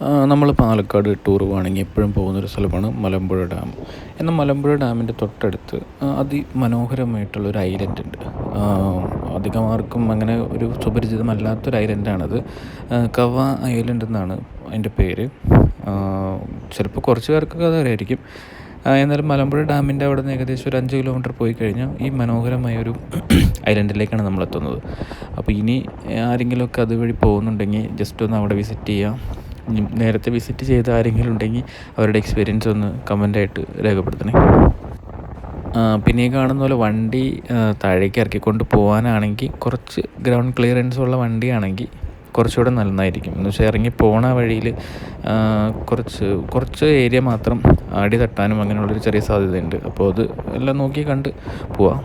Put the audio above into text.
നമ്മൾ പാലക്കാട് ടൂർ പോകുകയാണെങ്കിൽ എപ്പോഴും പോകുന്നൊരു സ്ഥലമാണ് മലമ്പുഴ ഡാം. എന്നാൽ മലമ്പുഴ ഡാമിന്റെ തൊട്ടടുത്ത് അതിമനോഹരമായിട്ടുള്ള ഒരു ഐലൻഡ് ഉണ്ട്. അധികം ആർക്കും അങ്ങനെ ഒരു സുപരിചിതമല്ലാത്തൊരു ഐലൻഡാണത്. കവ ഐലൻഡ് എന്നാണ് അതിന്റെ പേര്. ചിലപ്പോൾ കുറച്ച് പേർക്കൊക്കെ അത് അറിയായിരിക്കും. എന്നാലും മലമ്പുഴ ഡാമിന്റെ അവിടെ നിന്ന് ഏകദേശം ഒരു അഞ്ച് കിലോമീറ്റർ പോയി കഴിഞ്ഞാൽ ഈ മനോഹരമായ ഒരു ഐലൻഡിലേക്കാണ് നമ്മൾ എത്തുന്നത് അപ്പോൾ ഇനി ആരെങ്കിലുമൊക്കെ അതുവഴി പോകുന്നുണ്ടെങ്കിൽ ജസ്റ്റ് ഒന്ന് അവിടെ വിസിറ്റ് ചെയ്യുക. ഇനി നേരത്തെ വിസിറ്റ് ചെയ്ത ആരെങ്കിലും ഉണ്ടെങ്കിൽ അവരുടെ എക്സ്പീരിയൻസ് ഒന്ന് കമന്റായിട്ട് രേഖപ്പെടുത്തണേ. പിന്നെ കാണുന്ന പോലെ വണ്ടി താഴേക്ക് ഇറക്കിക്കൊണ്ട് പോകാനാണെങ്കിൽ കുറച്ച് ഗ്രൗണ്ട് ക്ലിയറൻസ് ഉള്ള വണ്ടിയാണെങ്കിൽ കുറച്ചുകൂടെ നന്നായിരിക്കും. എന്ന് വെച്ചാൽ ഇറങ്ങി പോണ വഴിയിൽ കുറച്ച് കുറച്ച് ഏരിയ മാത്രം അടി തട്ടാനും അങ്ങനെയുള്ളൊരു ചെറിയ സാധ്യതയുണ്ട്. അപ്പോൾ അത് എല്ലാം നോക്കി കണ്ട് പോവാം.